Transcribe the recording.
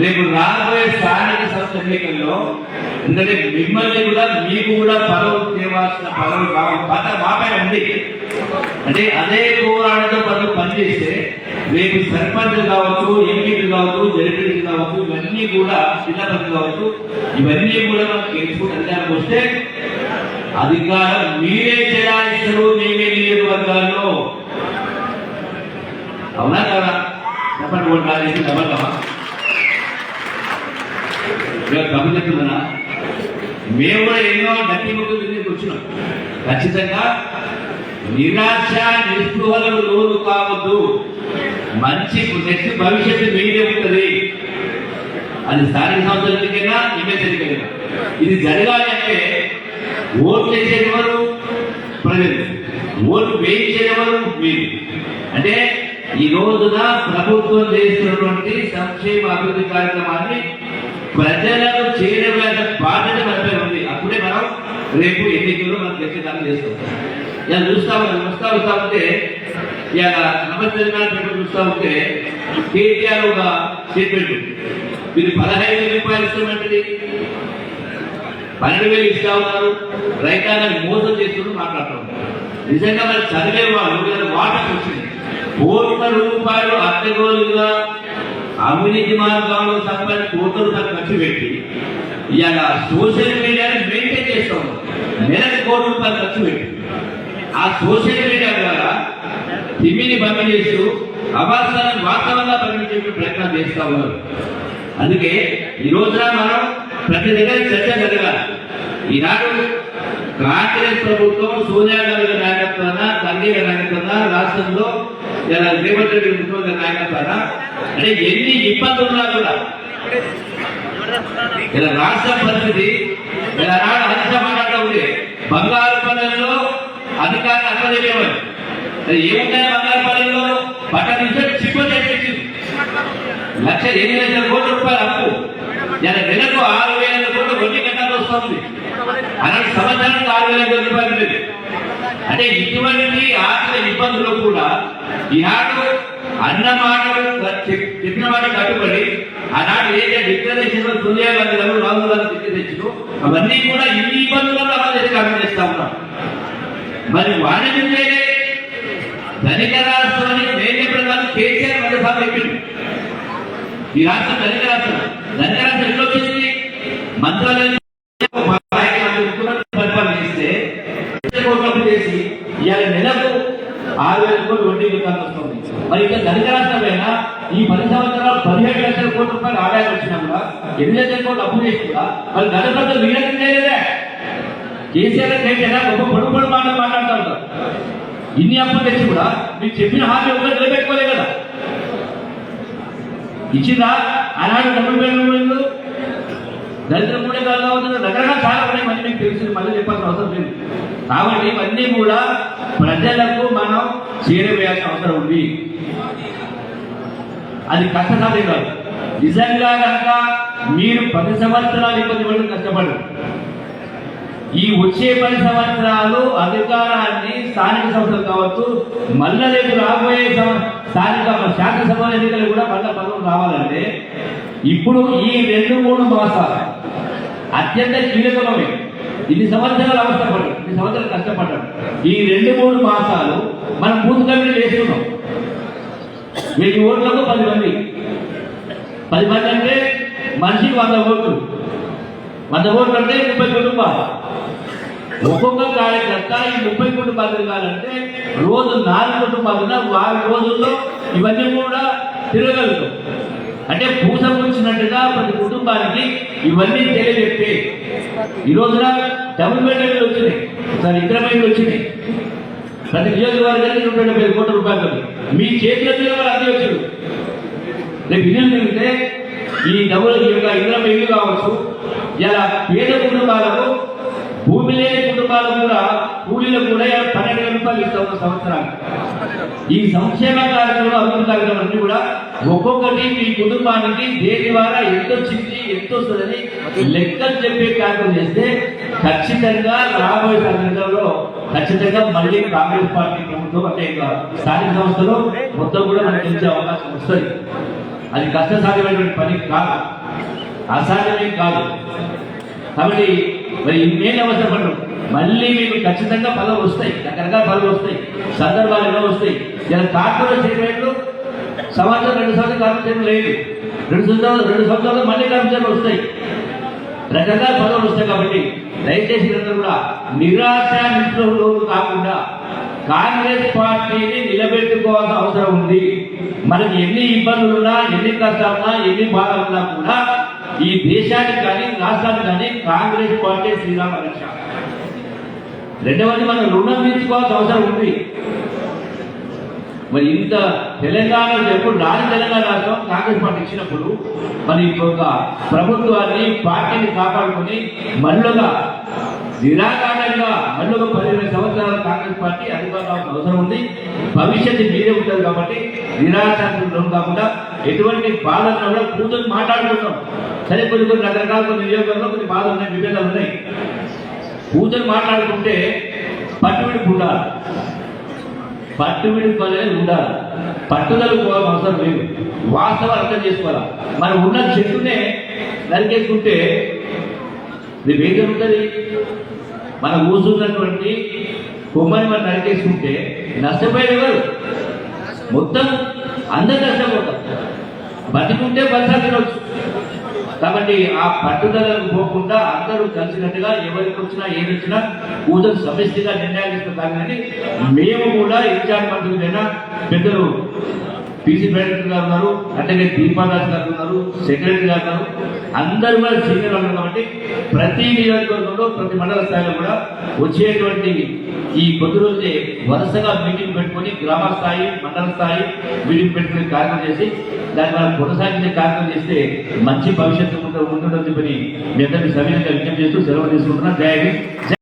రేపు రాబోయే స్థానిక సంస్థ ఎన్నికల్లో ఎందుకంటే మిమ్మల్ని కూడా మీకు కూడా పదవు తేవాల్సిన పదవి పద మాపై ఉంది. అంటే అదే పోరాటంతో పనులు పనిచేస్తే రేపు సర్పంచ్ కావచ్చు ఎంపీలు కావచ్చు జడ్పీలు కావచ్చు ఇవన్నీ కూడా జిల్లా పనులు కావచ్చు ఇవన్నీ కూడా మనం గెలుచుకుంటే అధికారం వస్తే అధికారం మీరే చెలాయిస్తారు మేమే నియోజకవర్గాల్లో. అవునా కదా? చెప్పండి ఓటు రాజేసి ఇలా ఇక మేము కూడా ఎన్నో గట్టి ముగ్గులు దగ్గరికి వచ్చినాం. ఖచ్చితంగా నిరాశ నిస్పృహలకు లోను కావద్దు. మంచి నెక్స్ట్ భవిష్యత్తు మీదే ఉంటుంది. అది స్థానిక సంస్థల ఎన్నికైనా ఎమ్మెల్యే ఇది జరగాలి అంటే ఓట్లు వేసేవారు ప్రజలు. ఓట్లు వేయించేవారు మీరు. అంటే ఈ రోజున ప్రభుత్వం చేస్తున్నటువంటి సంక్షేమ అభివృద్ధి కార్యక్రమాన్ని ప్రజలకు చేరవేత బాధ్యత మనపై ఉంది. అప్పుడే మనం రేపు ఎన్నికల్లో మనం ఖచ్చితంగా చేస్తాం ఇలా చూస్తా ఉన్నాం చూస్తా వస్తా ఉంటే ఇలా నమస్తే తెలంగాణ చూస్తా ఉంటే కేటీఆర్ ఒక స్టేట్మెంట్. మీరు పదహైదు వేల రూపాయలు ఇస్తామంటది. పన్నెండు వేలు ఇస్తా ఉన్నారు. రైతాంగాన్ని మోసం చేస్తున్నారు మాట్లాడుతూ నిజంగా మరి చదివే వాళ్ళు లేదా వాటకు వచ్చింది. కోట్ల రూపాయలు రోజులుగా అవినీతి మార్గాలు సంపాదించి కోతలు రూపాయలు ఖర్చు పెట్టి ఇవాళ సోషల్ మీడియాని మెయింటైన్ చేస్తాం నెలకి నెలకు కోటి రూపాయలు ఖర్చు పెట్టి. ఆ సోషల్ మీడియా ద్వారా తిమ్మిని పంపిణీ చేస్తూ అవాస్తాన్ని వాస్తవంగా పంపిణీ చేసే ప్రయత్నం చేస్తా ఉన్నారు. అందుకే ఈ రోజున మనం ప్రతి దగ్గర చర్చ జరగాలి. ఈనాడు కాంగ్రెస్ ప్రభుత్వం సోనియా గాంధీ గారి నాయకత్వాన నాయకత్వాన రాష్ట్రంలో ఇలా రేవంత్ రెడ్డి ముఖ్యమంత్రి గారి అంటే ఎన్ని ఇబ్బందులు ఉన్నా కూడా. ఇలా రాష్ట్ర పరిస్థితి ఇలా నాడు అధిక మాట్లాడుతూ ఉంది. బంగారు పనుల్లో అధికారులు అప్పచెప్పేవారు అది ఏముంటాయి బంగారు పనుల్లో పట్ట నుంచి చిప్పు తెప్పించింది లక్ష ఎనిమిది లక్షల కోట్ల రూపాయలు అప్పు. ఇలా నెలకు ఆరు వేల కోట్ల వడ్డీ కట్టాల్సి వస్తుంది. అలాంటి సంవత్సరానికి ఆరు వేల కోట్ల రూపాయలు అంటే ఇటువంటి ఆర్థిక ఇబ్బందులు కూడా ఈనాడు అన్నమాట చెప్పిన మాట కట్టుబడి ఆనాడు ఏదైతే డిక్లరేషన్ సోనియా గాంధీ గారు రాహుల్ గాంధీ తిరిగి అవన్నీ కూడా ఇన్ని ఇబ్బందులను అమలు చేసి అమలు చేస్తా ఉన్నాం. మరి వాణిజ్య ధనిక రాష్ట్రాన్ని మేమే ప్రధాని కేసీఆర్ మరోసారి చెప్పింది ఈ రాష్ట్రం ధనిక రాష్ట్రం. ధనిక రాష్ట్రం ఎట్లా వచ్చింది? మంత్రాలయం పరిపాలన చేస్తే కోట్లు చేసి ఇవాళ నెలకు ఆరు వేల కోట్లు వడ్డీ విధానం వస్తుంది మరి ఇంకా ధనిక రాష్ట్రమైనా ఈ పది సంవత్సరాలు పదిహేడు లక్షల కోట్ల రూపాయలు ఆదాయం వచ్చినా కూడా ఎనిమిది లక్షల కోట్లు అప్పు చేసి కూడా గత గణపతి వీళ్ళకి చేయలేదే. కేసీఆర్ కేసీఆర్ గొప్ప పొడుగు పొడుగు మాటలు మాట్లాడుతూ ఉంటారు. ఇన్ని అప్పులు తెచ్చి కూడా మీకు చెప్పిన హామీ ఒకటి నిలబెట్టుకోలే కదా. ఇచ్చిందా? ఆనాడు డబ్బులు పేరు దళితులు కూడా కాదు అవుతుంది. రకరకాల చాలా ఉన్నాయి. మళ్ళీ మీకు తెలిసింది మళ్ళీ చెప్పాల్సిన అవసరం లేదు. కాబట్టి ఇవన్నీ కూడా ప్రజలకు మనం చేరవేయాల్సిన అవసరం ఉంది. అది కష్టసాధ్యం కాదు. నిజంగా కనుక మీరు పది సంవత్సరాలు ఇబ్బంది పడి కష్టపడరు. ఈ వచ్చే పది సంవత్సరాలు అధికారాన్ని స్థానిక సంస్థలు కావచ్చు మళ్ళా రేపు రాబోయే స్థానిక శాసనసభ ఎన్నికలు కూడా మళ్ళా పదవులు రావాలంటే ఇప్పుడు ఈ రెండు మూడు మాసాలు అత్యంత కీలకమే ఇన్ని సంవత్సరాలు అవసరపడ్డాడు ఇన్ని సంవత్సరాలు కష్టపడ్డాడు ఈ రెండు మూడు మాసాలు మనం పూర్తిగా కమిటీ వేసుకున్నాం. వెయ్యి ఓట్లకు పది మంది. పది మంది అంటే మనిషికి వంద ఓట్లు. వంద ఓట్లు అంటే ముప్పై కుటుంబాలు. ఒక్కొక్క కార్యకర్త ఈ ముప్పై కుటుంబాలు తిరగాలంటే రోజు నాలుగు కుటుంబాలు వారి రోజుల్లో ఇవన్నీ కూడా తిరగలుగుతాం అంటే పూస కూర్చున్నట్టుగా ప్రతి కుటుంబానికి ఇవన్నీ తెలియజెప్పి. ఈ రోజున డబుల్ బెడ్రూమ్లు వచ్చినాయి. ఒకసారి ఇద్దరు వచ్చినాయి. ప్రతి నియోజకవర్గానికి నూట డెబ్బై వేల కోట్ల రూపాయలు మీ చేతిలో తిరగాలి అన్నీ వచ్చాడు రేపు ఇల్లు తిరిగితే ఈ డబ్బులు ఈ యొక్క ఇళ్ళ ఇల్లు కావచ్చు ఇలా పేద కుటుంబాలకు భూమి లేని కుటుంబాలకు కూడా కూలీలకు కూడా పన్నెండు వేల రూపాయలు ఇస్తాం ఒక సంవత్సరానికి. ఈ సంక్షేమ కార్యక్రమం అభివృద్ధి కార్యక్రమం అన్ని కూడా ఒక్కొక్కటి మీ కుటుంబానికి దేని ద్వారా ఎంత వచ్చింది ఎంత వస్తుందని లెక్కలు చెప్పే కార్యక్రమం చేస్తే ఖచ్చితంగా రాబోయే సందర్భంలో ఖచ్చితంగా మళ్ళీ కాంగ్రెస్ పార్టీ ప్రభుత్వం అంటే ఇంకా స్థానిక సంస్థలో మొత్తం కూడా మనకి ఇచ్చే అవకాశం వస్తుంది. అది కష్టసాధ్యమైనటువంటి పని కాదు. అసాధ్యమే కాదు. కాబట్టి మరి ఇన్నేళ్ళు అవసరపడరు మళ్ళీ మీకు ఖచ్చితంగా ఫలం వస్తాయి. రకరకాల ఫలం వస్తాయి. సందర్భాలు ఎలా వస్తాయి. ఇలా కార్పొరేట్ చేయలేదు సంవత్సరం రెండు సంవత్సరాలు కార్పొరేషన్ లేదు. రెండు సంవత్సరాలు రెండు సంవత్సరాలు మళ్ళీ కార్పొరేషన్లు వస్తాయి. రకరకాల పదవులు వస్తాయి కాబట్టి దయచేసి మీరందరూ కూడా నిరాశ నిస్పృహలు కాకుండా కాంగ్రెస్ పార్టీని నిలబెట్టుకోవాల్సిన అవసరం ఉంది. మనకి ఎన్ని ఇబ్బందులున్నా ఎన్ని కష్టాలున్నా ఎన్ని బాధలున్నా కూడా ఈ దేశానికి కానీ రాష్ట్రానికి కానీ కాంగ్రెస్ పార్టీ శ్రీరామ రక్ష రెండవది మనం రుణం తీసుకోవాల్సిన అవసరం ఉంది. మరి ఇంత తెలంగాణలో ఎప్పుడు రాని తెలంగాణ రాష్ట్రం కాంగ్రెస్ పార్టీ ఇచ్చినప్పుడు మరి ఒక ప్రభుత్వాన్ని పార్టీని కాపాడుకొని మళ్ళుగా నిరాకారంగా మళ్ళీ పదిహేను సంవత్సరాల కాంగ్రెస్ పార్టీ అధికారంలో అవసరం ఉంది. భవిష్యత్తు మీరే ఉంటుంది కాబట్టి నిరాశాంతం కాకుండా ఎటువంటి బాధలు కూడా కూర్చొని మాట్లాడుకుంటాం. సరే కొన్ని కొన్ని రకరకాల కొన్ని నియోజకవర్గంలో కొన్ని బాధలు ఉన్నాయి విభేదాలు ఉన్నాయి. కూర్చొని మాట్లాడుకుంటే పట్టుబడి ఉండాలి పట్టు అనేది ఉండాలి. పట్టుదల పోవడం అవసరం లేదు. వాస్తవం అర్థం చేసుకోవాలి? మనం ఉన్న చెట్టునే నరికేసుకుంటే ఇది ఏం జరుగుతుంది? మనం కూర్చున్నటువంటి కొమ్మని మనం నరికేసుకుంటే నష్టపోయేవారు మొత్తం అందరు నష్టపోతారు. బతికుంటే బతక తినొచ్చు కాబట్టి ఆ పట్టుదలకు పోకుండా అందరూ కలిసినట్టుగా ఎవరికి వచ్చినా ఏది వచ్చినా కూతురు సమిష్టిగా నిర్ణయాలు ఇస్తున్నారు కానీ మేము కూడా ఇన్ఛార్జ్ మంత్రులైనా పెద్దలు పీసీ డైరెక్టర్ గారు ఉన్నారు అట్లాగే దీపాదాస్ గారు ఉన్నారు సెక్రటరీ గారు ఉన్నారు. అందరూ కూడా సీనియర్ ఉన్నారు కాబట్టి ప్రతి నియోజకవర్గంలో ప్రతి మండల స్థాయిలో కూడా వచ్చేటువంటి ఈ కొద్ది రోజులే వరుసగా మీటింగ్ పెట్టుకొని గ్రామ స్థాయి మండల స్థాయి మీటింగ్ పెట్టుకుని కార్యక్రమం చేసి దాన్ని మనం కొనసాగించే కార్యక్రమం చేస్తే మంచి భవిష్యత్తు ఉంటుందని చెప్పని మీ అందరినీ సవినీయంగా విజ్ఞప్తి చేస్తూ సెలవు తీసుకుంటున్నాను. జై జై